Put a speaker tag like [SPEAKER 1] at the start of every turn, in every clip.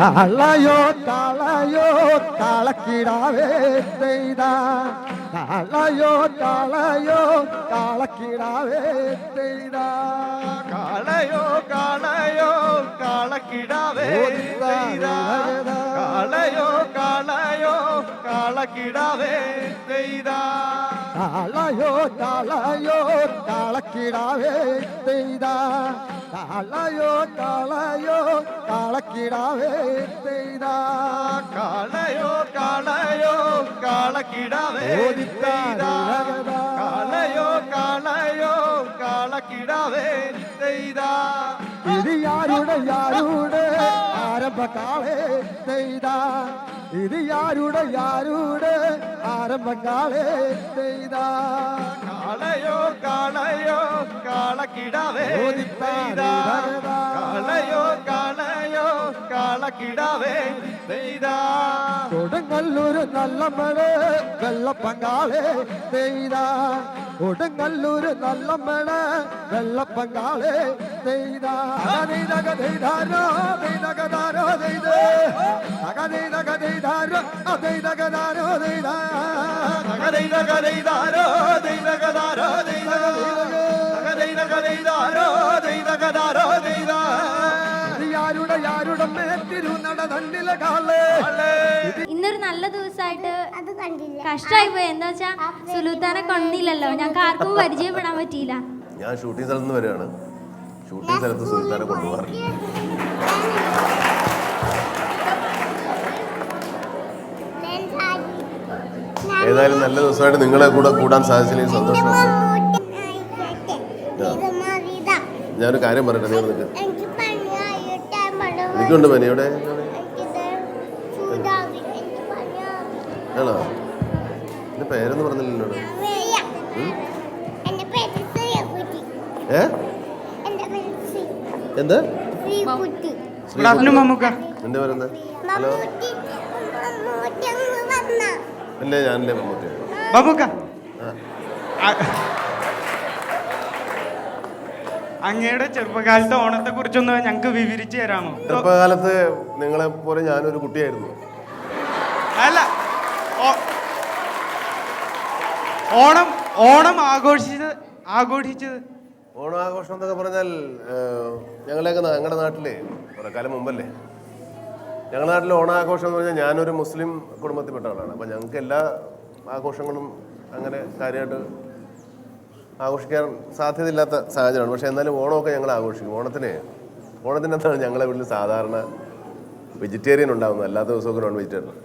[SPEAKER 1] தாளையோ தாளையோ தாளக்கிடாவே தெய்தா தாளையோ தாளையோ தாளக்கிடாவே தெய்தா
[SPEAKER 2] காளையோ காளையோ காளக்கிடாவே தெய்தா காளையோ காளையோ காளக்கிடாவே தெய்தா
[SPEAKER 1] താളയോ താളയോ താളക്കിടാവേ ചെയ്താ. താളയോ താളയോ താളക്കിടാവേ ചെയ്താ.
[SPEAKER 2] കാളയോ കാളയോ കാളക്കിടാവേ കാളയോ കാളയോ കാളക്കിടാവേ ചെയ്താ.
[SPEAKER 1] ഇത് യാരുടെ യാരുടെ ആരംഭ കാളേ ചെയ്താ. இது யாருட யாருட?
[SPEAKER 2] ஆரம்ப காலத்தைதா காளையோ காளையோ காலக்கிடாவே കിടാവേ പെയ്താ കൊടുങ്ങല്ലൂർ
[SPEAKER 1] നല്ല മഴ വെള്ളപ്പങ്കാളെ പെയ്താ കൊടുങ്ങല്ലൂര് നല്ല മഴ വെള്ളപ്പങ്കാളെ പെയ്താ നെയ്തക നെയ്താരോ നെയ്തകതാരോ നെയ്ത്
[SPEAKER 2] അക നെയ്തക നെയ്താരോ അതെയ്തകതാരോ നെയ്താ അക നെയ്തക നെയ്താരോ നെയ്തകതാരോ നെയ്താ
[SPEAKER 1] അക നെയ്തക നെയ്താരോ നെയ്തകതാരോ നെയ്താ കാളേ?
[SPEAKER 3] ഇന്നൊരു നല്ല ദിവസമായിട്ട്
[SPEAKER 4] അത് കണ്ടില്ല.
[SPEAKER 3] കഷ്ടമായി പോയി എന്താ വെച്ചാ സുലുത്താനെ കൊണ്ടില്ലല്ലോ ഞങ്ങൾക്ക് ആർക്കും പരിചയപ്പെടാൻ പറ്റിയില്ല.
[SPEAKER 5] ഞാൻ ഷൂട്ടിംഗ് സ്ഥലത്ത് നിന്ന് വരികയാണ് ഷൂട്ടിംഗ് സ്ഥലത്ത് സുൽത്താനെ കൊണ്ടുപോകാറ്. ഏതായാലും നല്ല ദിവസമായിട്ട് നിങ്ങളെ കൂടെ കൂടാൻ സാധിച്ചില്ലെങ്കിൽ സന്തോഷമുണ്ട് ഞാനൊരു കാര്യം പറയട്ടെ നിങ്ങൾ
[SPEAKER 4] നിൽക്കുക
[SPEAKER 5] എനിക്കുണ്ട് പനി
[SPEAKER 4] ഇവിടെ
[SPEAKER 5] ആണോ? എന്റെ പേരൊന്നും പറഞ്ഞില്ലല്ലോ എന്ത്? എന്റെ പേരെന്ത്? ഹലോ? അല്ലേ ഞാനല്ലേ മമ്മൂക്ക.
[SPEAKER 6] മമ്മൂക്ക
[SPEAKER 5] ആ
[SPEAKER 6] അങ്ങയുടെ ചെറുപ്പകാലത്തെ ഓണത്തെ കുറിച്ചൊന്ന് ഞങ്ങൾക്ക് വിവരിച്ചു തരാമോ?
[SPEAKER 5] ചെറുപ്പകാലത്ത് നിങ്ങളെ പോലെ ഞാനൊരു കുട്ടിയായിരുന്നു.
[SPEAKER 6] അല്ല ഓണം ഓണം ആഘോഷിച്ചത് ആഘോഷിച്ചത്?
[SPEAKER 5] ഓണാഘോഷം എന്നൊക്കെ പറഞ്ഞാൽ ഞങ്ങളെയൊക്കെ ഞങ്ങളുടെ നാട്ടിലെ കുറേ കാലം മുമ്പല്ലേ? ഞങ്ങളുടെ നാട്ടിലെ ഓണാഘോഷം എന്ന് പറഞ്ഞാൽ ഞാനൊരു മുസ്ലിം കുടുംബത്തിൽപ്പെട്ട ആളാണ്. അപ്പം ഞങ്ങൾക്ക് എല്ലാ ആഘോഷങ്ങളും അങ്ങനെ കാര്യമായിട്ട് ആഘോഷിക്കാൻ സാധ്യതയില്ലാത്ത സാഹചര്യമാണ്. പക്ഷേ എന്നാലും ഓണമൊക്കെ ഞങ്ങൾ ആഘോഷിക്കും. ഓണത്തിന് ഓണത്തിനകത്താണ് ഞങ്ങളെ വീട്ടിൽ സാധാരണ വെജിറ്റേറിയൻ ഉണ്ടാകുന്നത് അല്ലാത്ത ദിവസമൊക്കെ നോൺ വെജിറ്റേറിയൻ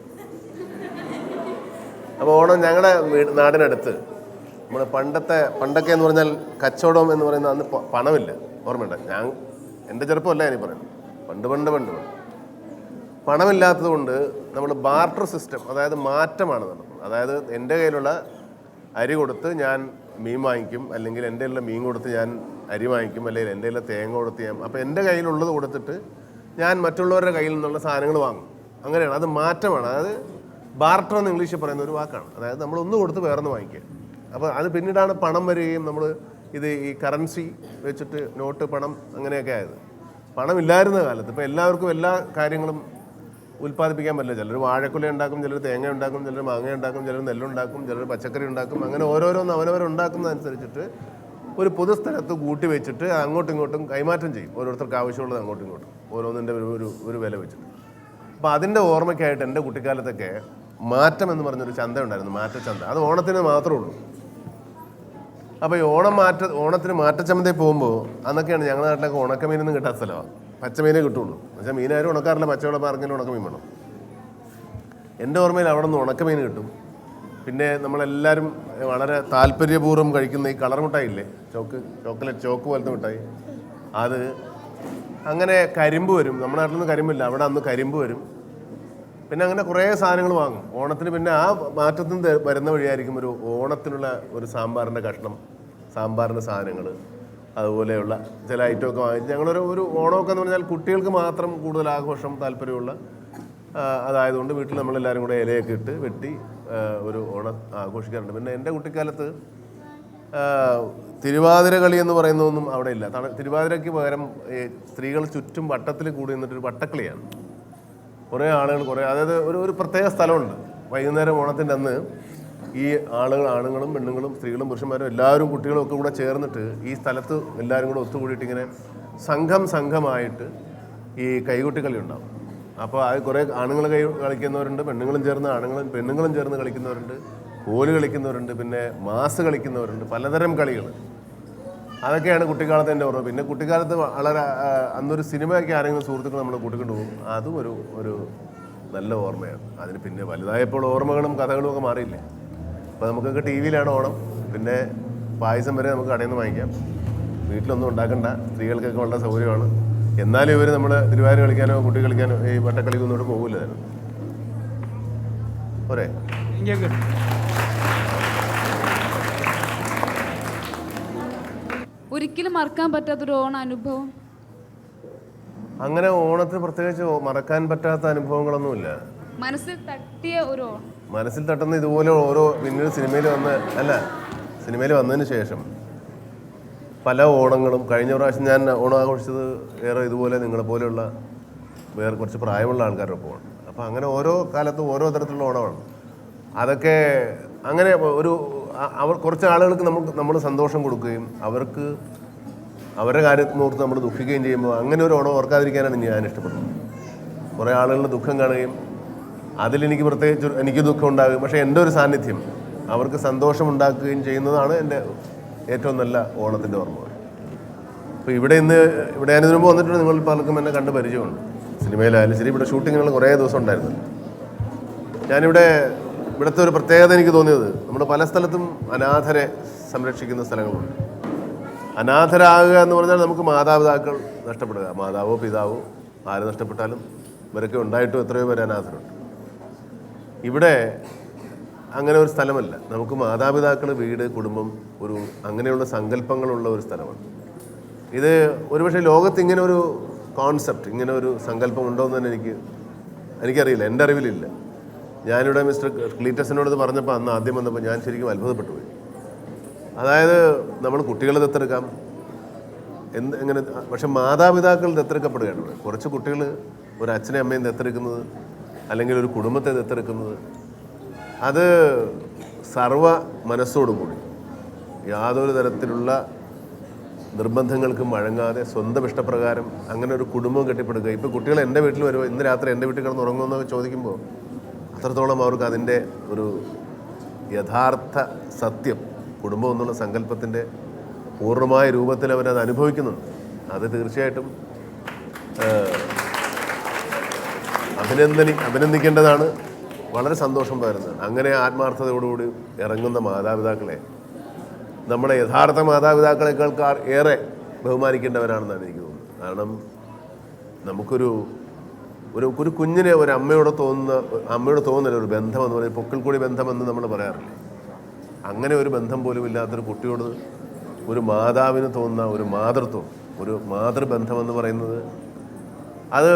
[SPEAKER 5] അപ്പോൾ ഓണം ഞങ്ങളുടെ വീട് നാടിനടുത്ത്. നമ്മൾ പണ്ടത്തെ പണ്ടൊക്കെ എന്ന് പറഞ്ഞാൽ കച്ചവടം എന്ന് പറയുന്ന അന്ന് പണമില്ല. ഓർമ്മയുണ്ട്? ഞാൻ എന്റെ ചെറുപ്പമല്ല ഞാൻ പറയുന്നത്. പണ്ട് പണ്ട് പണ്ട് പണ്ട്. പണമില്ലാത്തത് കൊണ്ട് നമ്മൾ ബാർട്ടർ സിസ്റ്റം അതായത് മാറ്റമാണ് നടക്കുന്നത് അതായത് എന്റെ കയ്യിലുള്ള അരി കൊടുത്ത് ഞാൻ മീൻ വാങ്ങിക്കും അല്ലെങ്കിൽ എന്റെ ഉള്ള മീൻ കൊടുത്ത് ഞാൻ അരി വാങ്ങിക്കും അല്ലെങ്കിൽ എന്റെ ഉള്ള തേങ്ങ കൊടുത്ത് ഞാൻ അപ്പോൾ എന്റെ കയ്യിലുള്ളത് കൊടുത്തിട്ട് ഞാൻ മറ്റുള്ളവരുടെ കയ്യിൽ നിന്നുള്ള സാധനങ്ങൾ വാങ്ങും. അങ്ങനെയാണ്. അത് മാറ്റമാണ്. അതായത് ബാർട്ടർ എന്ന് ഇംഗ്ലീഷിൽ പറയുന്ന ഒരു വാക്കാണ്. അതായത് നമ്മൾ ഒന്ന് കൊടുത്ത് വേറൊന്ന് വാങ്ങിക്കുക. അപ്പോൾ അത് പിന്നീടാണ് പണം വരികയും നമ്മൾ ഇത് ഈ കറൻസി വെച്ചിട്ട് നോട്ട് പണം അങ്ങനെയൊക്കെ ആയത്. പണം ഇല്ലായിരുന്ന കാലത്ത്. ഇപ്പോൾ എല്ലാവർക്കും എല്ലാ കാര്യങ്ങളും ഉൽപ്പാദിപ്പിക്കാൻ പറ്റില്ല. ചിലർ വാഴക്കുല ഉണ്ടാക്കും ചിലർ തേങ്ങ ഉണ്ടാക്കും ചിലർ മാങ്ങ ഉണ്ടാക്കും ചിലർ നെല്ലുണ്ടാക്കും ചിലർ പച്ചക്കറി ഉണ്ടാക്കും. അങ്ങനെ ഓരോരോന്ന് അവനവരുണ്ടാക്കുന്നതനുസരിച്ചിട്ട് ഒരു പൊതുസ്ഥലത്ത് കൂട്ടി വെച്ചിട്ട് അങ്ങോട്ടും ഇങ്ങോട്ടും കൈമാറ്റം ചെയ്യും. ഓരോരുത്തർക്ക് ആവശ്യമുള്ളത് അങ്ങോട്ടും ഇങ്ങോട്ടും. ഓരോന്നിന്റെ ഒരു ഒരു വില വെച്ചിട്ട്. അപ്പോൾ അതിന്റെ ഓർമ്മയ്ക്കായിട്ട് എന്റെ കുട്ടിക്കാലത്തൊക്കെ മാറ്റം എന്ന് പറഞ്ഞൊരു ചന്ത ഉണ്ടായിരുന്നു. മാറ്റച്ചന്ത. അത് ഓണത്തിന് മാത്രമേ ഉള്ളൂ. അപ്പോൾ ഈ ഓണം മാറ്റ ഓണത്തിന് മാറ്റച്ചന്തയിൽ പോകുമ്പോൾ അന്നൊക്കെയാണ് ഞങ്ങളുടെ നാട്ടിലൊക്കെ ഉണക്കമീനൊന്നും കിട്ടാത്ത സ്ഥലമാണ് പച്ചമീനേ കിട്ടുള്ളൂ. പക്ഷെ മീനാരും ഉണക്കാറില്ല പച്ചവെള്ളം ആർക്കെങ്കിലും ഉണക്കമീൻ വേണം. എന്റെ ഓർമ്മയിൽ അവിടെ നിന്ന് ഉണക്കമീൻ കിട്ടും. പിന്നെ നമ്മളെല്ലാവരും വളരെ താല്പര്യപൂർവം കഴിക്കുന്ന ഈ കളർ മിഠായി ഇല്ലേ ചോക്ക് ചോക്ലേറ്റ് ചോക്ക് പോലത്തെ മിഠായി. അത് അങ്ങനെ കരിമ്പ് വരും. നമ്മുടെ നാട്ടിൽ നിന്ന് കരിമ്പില്ല. അവിടെ അന്ന് കരിമ്പ് വരും. പിന്നെ അങ്ങനെ കുറേ സാധനങ്ങൾ വാങ്ങും. ഓണത്തിന് പിന്നെ ആ മാറ്റത്തിന് വരുന്ന വഴിയായിരിക്കും ഒരു ഓണത്തിനുള്ള ഒരു സാമ്പാറിന്റെ കഷ്ണം സാമ്പാറിന്റെ സാധനങ്ങൾ. അതുപോലെയുള്ള ചില ഐറ്റമൊക്കെ വാങ്ങിച്ച് ഞങ്ങളൊരു ഒരു ഓണമൊക്കെ എന്ന് പറഞ്ഞാൽ കുട്ടികൾക്ക് മാത്രം കൂടുതൽ ആഘോഷം താല്പര്യമുള്ള അതായതുകൊണ്ട് വീട്ടിൽ നമ്മളെല്ലാവരും കൂടെ ഇലയൊക്കെ ഇട്ട് വെട്ടി ഒരു ഓണം ആഘോഷിക്കാറുണ്ട്. പിന്നെ എന്റെ കുട്ടിക്കാലത്ത് തിരുവാതിര കളി എന്ന് പറയുന്നതൊന്നും അവിടെ ഇല്ല. തിരുവാതിരയ്ക്ക് പകരം സ്ത്രീകൾ ചുറ്റും വട്ടത്തിൽ കൂടി നിന്നിട്ടൊരു വട്ടക്കളിയാണ്. കുറേ ആളുകൾ കുറേ അതായത് ഒരു ഒരു പ്രത്യേക സ്ഥലമുണ്ട്. വൈകുന്നേരം ഓണത്തിന്റെ അന്ന് ഈ ആളുകൾ ആണുങ്ങളും പെണ്ണുങ്ങളും സ്ത്രീകളും പുരുഷന്മാരും എല്ലാവരും കുട്ടികളും ഒക്കെ കൂടെ ചേർന്നിട്ട് ഈ സ്ഥലത്ത് എല്ലാവരും കൂടെ ഒത്തുകൂടിയിട്ട് ഇങ്ങനെ സംഘം സംഘമായിട്ട് ഈ കൈകൊട്ടി കളി ഉണ്ടാവും. അപ്പോൾ അത് കുറേ ആണുങ്ങൾ കൈ കളിക്കുന്നവരുണ്ട് പെണ്ണുങ്ങളും ചേർന്ന് ആണുങ്ങളും പെണ്ണുങ്ങളും ചേർന്ന് കളിക്കുന്നവരുണ്ട് കോൽ കളിക്കുന്നവരുണ്ട് പിന്നെ മാസ് കളിക്കുന്നവരുണ്ട് പലതരം കളികൾ അതൊക്കെയാണ് കുട്ടിക്കാലത്ത് എന്റെ ഓർമ്മ. പിന്നെ കുട്ടിക്കാലത്ത് വളരെ അന്നൊരു സിനിമയൊക്കെ ആരെങ്കിലും സുഹൃത്തുക്കൾ നമ്മൾ കൂട്ടിക്കൊണ്ട് പോകും. അതും ഒരു ഒരു നല്ല ഓർമ്മയാണ്. അതിന് പിന്നെ വലുതായപ്പോൾ ഓർമ്മകളും കഥകളും ഒക്കെ മാറിയില്ലേ? അപ്പോൾ നമുക്കൊക്കെ ടി വിയിലാണ് ഓണം. പിന്നെ പായസം വരെ നമുക്ക് കടയിൽ നിന്ന് വാങ്ങിക്കാം. വീട്ടിലൊന്നും ഉണ്ടാക്കണ്ട. സ്ത്രീകൾക്കൊക്കെ വളരെ സൗകര്യമാണ്. എന്നാലും ഇവർ നമ്മൾ തിരുവാതിര കളിക്കാനോ കുട്ടി കളിക്കാനോ ഈ വട്ടക്കളി ഒന്നുകൂടെ പോകില്ല തന്നെ പോരെ
[SPEAKER 7] ഒരിക്കലും മറക്കാൻ പറ്റാത്തൊരു ഓണ അനുഭവം.
[SPEAKER 5] അങ്ങനെ ഓണത്തിന് പ്രത്യേകിച്ച് മറക്കാൻ പറ്റാത്ത അനുഭവങ്ങളൊന്നുമില്ല.
[SPEAKER 7] മനസ്സിൽ തട്ടിയ ഒരു ഓണം.
[SPEAKER 5] മനസ്സിൽ തട്ടുന്ന ഇതുപോലെ ഓരോ പിന്നീട് സിനിമയിൽ വന്ന് അല്ല സിനിമയിൽ വന്നതിന് ശേഷം പല ഓണങ്ങളും കഴിഞ്ഞ പ്രാവശ്യം ഞാൻ ഓണം ആഘോഷിച്ചത് വേറെ ഇതുപോലെ നിങ്ങളെ പോലെയുള്ള വേറെ കുറച്ച് പ്രായമുള്ള ആൾക്കാരുടെ ഒപ്പമാണ്. അപ്പോൾ അങ്ങനെ ഓരോ കാലത്തും ഓരോ തരത്തിലുള്ള ഓണമാണ്. അതൊക്കെ അങ്ങനെ ഒരു അവർ കുറച്ച് ആളുകൾക്ക് നമുക്ക് നമ്മൾ സന്തോഷം കൊടുക്കുകയും അവർക്ക് അവരുടെ കാര്യത്തിൽ നോർത്ത് നമ്മൾ ദുഃഖിക്കുകയും ചെയ്യുമ്പോൾ അങ്ങനെ ഒരു ഓണം ഓർക്കാതിരിക്കാനാണ് ഞാൻ ഇഷ്ടപ്പെടുന്നത്. കുറേ ആളുകളുടെ ദുഃഖം കാണുകയും അതിലെനിക്ക് പ്രത്യേകിച്ച് എനിക്ക് ദുഃഖം ഉണ്ടാകും. പക്ഷേ എന്റെ ഒരു സാന്നിധ്യം അവർക്ക് സന്തോഷം ഉണ്ടാക്കുകയും ചെയ്യുന്നതാണ് എന്റെ ഏറ്റവും നല്ല ഓണത്തിന്റെ ഓർമ്മകൾ അപ്പോൾ ഇവിടെ ഇന്ന് ഇവിടെ ഞാൻ ഇതിനു മുമ്പ് വന്നിട്ടുണ്ട്. നിങ്ങൾ പലർക്കും എന്നെ കണ്ട് പരിചയമുണ്ട്. സിനിമയിലായാലും ശരി ഇവിടെ ഷൂട്ടിങ്ങുകൾ കുറേ ദിവസം ഉണ്ടായിരുന്നു ഞാനിവിടെ ഇവിടുത്തെ ഒരു പ്രത്യേകത എനിക്ക് തോന്നിയത് നമ്മുടെ പല സ്ഥലത്തും അനാഥരെ സംരക്ഷിക്കുന്ന സ്ഥലങ്ങളുണ്ട്. അനാഥരാകുക എന്ന് പറഞ്ഞാൽ നമുക്ക് മാതാപിതാക്കൾ നഷ്ടപ്പെടുക. മാതാവോ പിതാവോ ആര് നഷ്ടപ്പെട്ടാലും ഇവരൊക്കെ ഉണ്ടായിട്ടും എത്രയോ പേര് അനാഥരുണ്ട്. ഇവിടെ അങ്ങനെ ഒരു സ്ഥലമല്ല. നമുക്ക് മാതാപിതാക്കൾ വീട് കുടുംബം ഒരു അങ്ങനെയുള്ള സങ്കല്പങ്ങളുള്ള ഒരു സ്ഥലമാണ്. ഇത് ഒരുപക്ഷെ ലോകത്ത് ഇങ്ങനെ ഒരു കോൺസെപ്റ്റ് ഇങ്ങനെ ഒരു സങ്കല്പം ഉണ്ടോ എന്ന് തന്നെ എനിക്ക് എനിക്കറിയില്ല. എന്റെ അറിവിലില്ല. ഞാനിവിടെ മിസ്റ്റർ ക്ലീറ്റസിനോട് ഇത് പറഞ്ഞപ്പോൾ അന്ന് ആദ്യം വന്നപ്പോൾ ഞാൻ ശരിക്കും അത്ഭുതപ്പെട്ടു പോയി. അതായത് നമ്മൾ കുട്ടികളെ ദത്തെടുക്കാം. എന്ത് എങ്ങനെ പക്ഷെ മാതാപിതാക്കൾ ദത്തെടുക്കപ്പെടുകയാണ് ഇവിടെ. കുറച്ച് കുട്ടികൾ ഒരു അച്ഛനെയും അമ്മയും ദത്തെടുക്കുന്നത് അല്ലെങ്കിൽ ഒരു കുടുംബത്തെ ദത്തെടുക്കുന്നത്? അത് സർവ മനസ്സോടുകൂടി യാതൊരു തരത്തിലുള്ള നിർബന്ധങ്ങൾക്കും വഴങ്ങാതെ സ്വന്തം ഇഷ്ടപ്രകാരം അങ്ങനെ ഒരു കുടുംബം കെട്ടിപ്പടുക്കുക. ഇപ്പോൾ കുട്ടികൾ എന്റെ വീട്ടിൽ വരുമോ ഇന്ന് രാത്രി എന്റെ വീട്ടിൽ കിടന്ന് ഉറങ്ങുമെന്നൊക്കെ ചോദിക്കുമ്പോൾ അത്രത്തോളം അവർക്ക് അതിന്റെ ഒരു യഥാർത്ഥ സത്യം കുടുംബം എന്നുള്ള സങ്കല്പത്തിന്റെ പൂർണമായ രൂപത്തിൽ അവരത് അനുഭവിക്കുന്നുണ്ട്. അത് തീർച്ചയായിട്ടും അഭിനന്ദനി അഭിനന്ദിക്കേണ്ടതാണ്. വളരെ സന്തോഷം പകരുന്നത്. അങ്ങനെ ആത്മാർത്ഥതയോടുകൂടി ഇറങ്ങുന്ന മാതാപിതാക്കളെ. നമ്മുടെ യഥാർത്ഥ മാതാപിതാക്കളെക്കാൾക്കാർ ഏറെ ബഹുമാനിക്കേണ്ടവരാണെന്നാണ് എനിക്ക് തോന്നുന്നത്. കാരണം നമുക്കൊരു ഒരു ഒരു കുഞ്ഞിനെ ഒരു അമ്മയോട് തോന്നുന്ന അമ്മയോട് തോന്നുന്നില്ല ഒരു ബന്ധം എന്ന് പറയുന്നത് പൊക്കിൾക്കൂടി ബന്ധമെന്ന് നമ്മൾ പറയാറില്ലേ. അങ്ങനെ ഒരു ബന്ധം പോലും ഇല്ലാത്തൊരു കുട്ടിയോട് ഒരു മാതാവിന് തോന്നുന്ന ഒരു മാതൃത്വം ഒരു മാതൃബന്ധമെന്ന് പറയുന്നത് അത്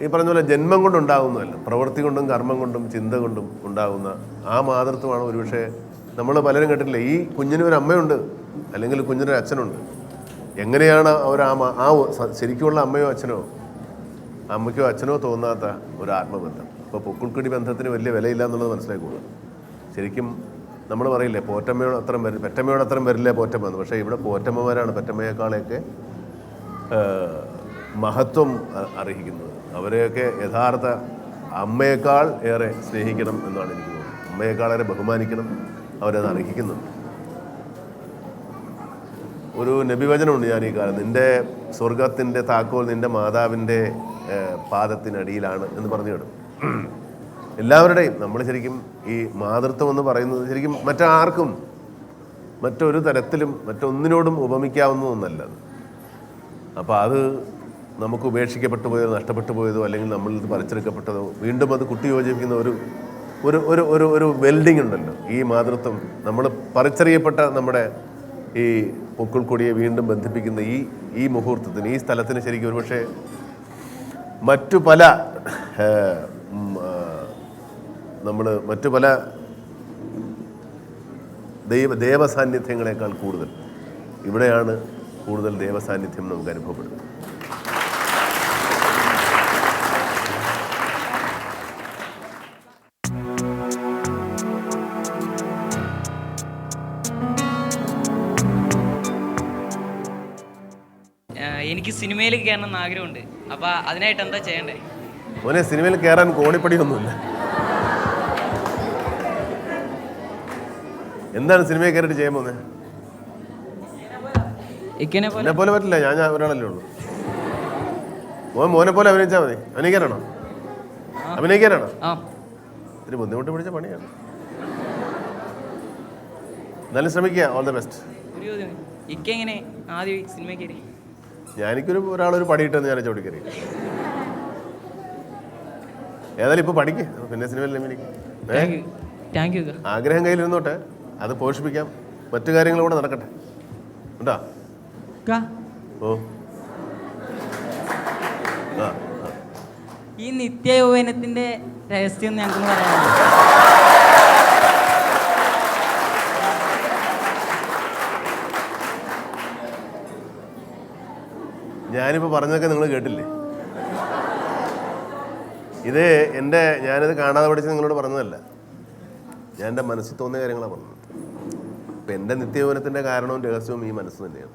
[SPEAKER 5] ഈ പറഞ്ഞ പോലെ ജന്മം കൊണ്ടുണ്ടാകുന്നതല്ല പ്രവൃത്തി കൊണ്ടും കർമ്മം കൊണ്ടും ചിന്ത കൊണ്ടും ഉണ്ടാകുന്ന ആ മാതൃത്വമാണ് ഒരുപക്ഷെ നമ്മൾ പലരും കേട്ടിട്ടില്ല ഈ കുഞ്ഞിന് ഒരു അമ്മയുണ്ട് അല്ലെങ്കിൽ കുഞ്ഞിനൊരു അച്ഛനുണ്ട്. എങ്ങനെയാണ് അവർ ആ ആ ശരിക്കുമുള്ള അമ്മയോ അച്ഛനോ? അമ്മയ്ക്കോ അച്ഛനോ തോന്നാത്ത ഒരു ആത്മബന്ധം. അപ്പോൾ പൊക്കുൾക്കടി ബന്ധത്തിന് വലിയ വിലയില്ല എന്നുള്ളത് മനസ്സിലാക്കുക ശരിക്കും നമ്മൾ പറയില്ലേ പോറ്റമ്മയോട് അത്രയും വരില്ല പെറ്റമ്മയോട് അത്രയും വരില്ല പോറ്റമ്മ എന്ന്. പക്ഷേ ഇവിടെ പോറ്റമ്മമാരാണ് പെറ്റമ്മയെക്കാളെയൊക്കെ മഹത്വം അർഹിക്കുന്നത് അവരെയൊക്കെ യഥാർത്ഥ അമ്മയേക്കാൾ ഏറെ സ്നേഹിക്കണം എന്നാണ് എനിക്ക് തോന്നുന്നത്. അമ്മയേക്കാൾ ഏറെ ബഹുമാനിക്കണം അവരത് അർഹിക്കുന്നുണ്ട് ഒരു നബിവചനമുണ്ട് ഞാൻ ഈ കാലം നിന്റെ സ്വർഗത്തിന്റെ താക്കോൽ നിന്റെ മാതാവിന്റെ പാദത്തിനടിയിലാണ് എന്ന് പറഞ്ഞു കിടും എല്ലാവരുടെയും നമ്മൾ ശരിക്കും ഈ മാതൃത്വം എന്ന് പറയുന്നത് ശരിക്കും മറ്റാർക്കും മറ്റൊരു തരത്തിലും മറ്റൊന്നിനോടും ഉപമിക്കാവുന്ന ഒന്നല്ല അപ്പോൾ അത് നമുക്ക് ഉപേക്ഷിക്കപ്പെട്ടു പോയതോ നഷ്ടപ്പെട്ടു പോയതോ അല്ലെങ്കിൽ നമ്മൾ ഇത് പറിച്ചെടുക്കപ്പെട്ടതോ വീണ്ടും അത് കുട്ടി യോജിപ്പിക്കുന്ന ഒരു ഒരു ഒരു ഒരു ഒരു വെൽഡിംഗ് ഉണ്ടല്ലോ. ഈ മാതൃത്വം നമ്മൾ പറിച്ചറിയപ്പെട്ട നമ്മുടെ ഈ പൊക്കിൾക്കൊടിയെ വീണ്ടും ബന്ധിപ്പിക്കുന്ന ഈ ഈ മുഹൂർത്തത്തിന് ഈ സ്ഥലത്തിന് ശരിക്കും ഒരുപക്ഷെ മറ്റു പല നമ്മൾ മറ്റു പല ദൈവ ദേവസാന്നിധ്യങ്ങളെക്കാൾ കൂടുതൽ. ഇവിടെയാണ് കൂടുതൽ ദേവസാന്നിധ്യം നമുക്ക് അനുഭവപ്പെടുന്നത്.
[SPEAKER 8] എനിക്ക് സിനിമയിൽ കയറണം എന്ന് ആഗ്രഹമുണ്ട്. അപ്പോൾ അതിനായിട്ട് എന്താ ചെയ്യണ്ടേ?
[SPEAKER 5] മോനെ സിനിമയിൽ കയറാൻ കോണിപ്പടിയൊന്നുമില്ല. എന്താണ് സിനിമയിൽ കയറിയിട്ട് ചെയ്യാൻ പോകുന്നത്
[SPEAKER 8] ഇക്കനെ പോലെ?
[SPEAKER 5] എന്നെ പോലെ പറ്റില്ല ഞാൻ ഞാൻ ഒരാളല്ലേ ഉള്ളൂ. മോൻ മോനെ പോലെ അഭിനയിച്ചാൽ മതി. അഭിനയിക്കാനാണോ? അഭിനയിക്കാനാണോ?
[SPEAKER 8] ആ.
[SPEAKER 5] ഇത്തിരി ബുദ്ധിമുട്ട് പിടിച്ച പണിയാണ്. എന്നാലും ശ്രമിക്കുക. ഓൾ ദ ബെസ്റ്റ്
[SPEAKER 8] ഒരു ചോദ്യം. ഇക്ക എങ്ങനെ ആദ്യം സിനിമ കയറി?
[SPEAKER 5] ഞാനിക്കൊരു ഒരാളൊരു പടിയിട്ടെന്ന് ഞാൻ ചോദിക്കറി ഏതായാലും ഇപ്പോൾ പഠിക്ക് പിന്നെ സിനിമയിൽ
[SPEAKER 8] എനിക്ക്.
[SPEAKER 5] ആഗ്രഹം കയ്യിലിരുന്നോട്ടെ. അത് പോഷിപ്പിക്കാം. മറ്റു കാര്യങ്ങളൂടെ കൂടെ നടക്കട്ടെ. ഉണ്ടോ? ഓ.
[SPEAKER 8] ഈ നിത്യ യൗവനത്തിന്റെ രഹസ്യം ഞങ്ങൾക്ക് പറയാനുണ്ട്
[SPEAKER 5] ഞാനിപ്പോൾ പറഞ്ഞതൊക്കെ നിങ്ങൾ കേട്ടില്ലേ? ഇത് എന്റെ ഞാനിത് കാണാതെ പഠിച്ച് നിങ്ങളോട് പറഞ്ഞതല്ല. ഞാൻ എന്റെ മനസ്സിൽ തോന്നിയ കാര്യങ്ങളാണ് പറഞ്ഞത്. അപ്പം എന്റെ നിത്യജീവനത്തിന്റെ കാരണവും രഹസ്യവും ഈ മനസ്സ് തന്നെയാണ്.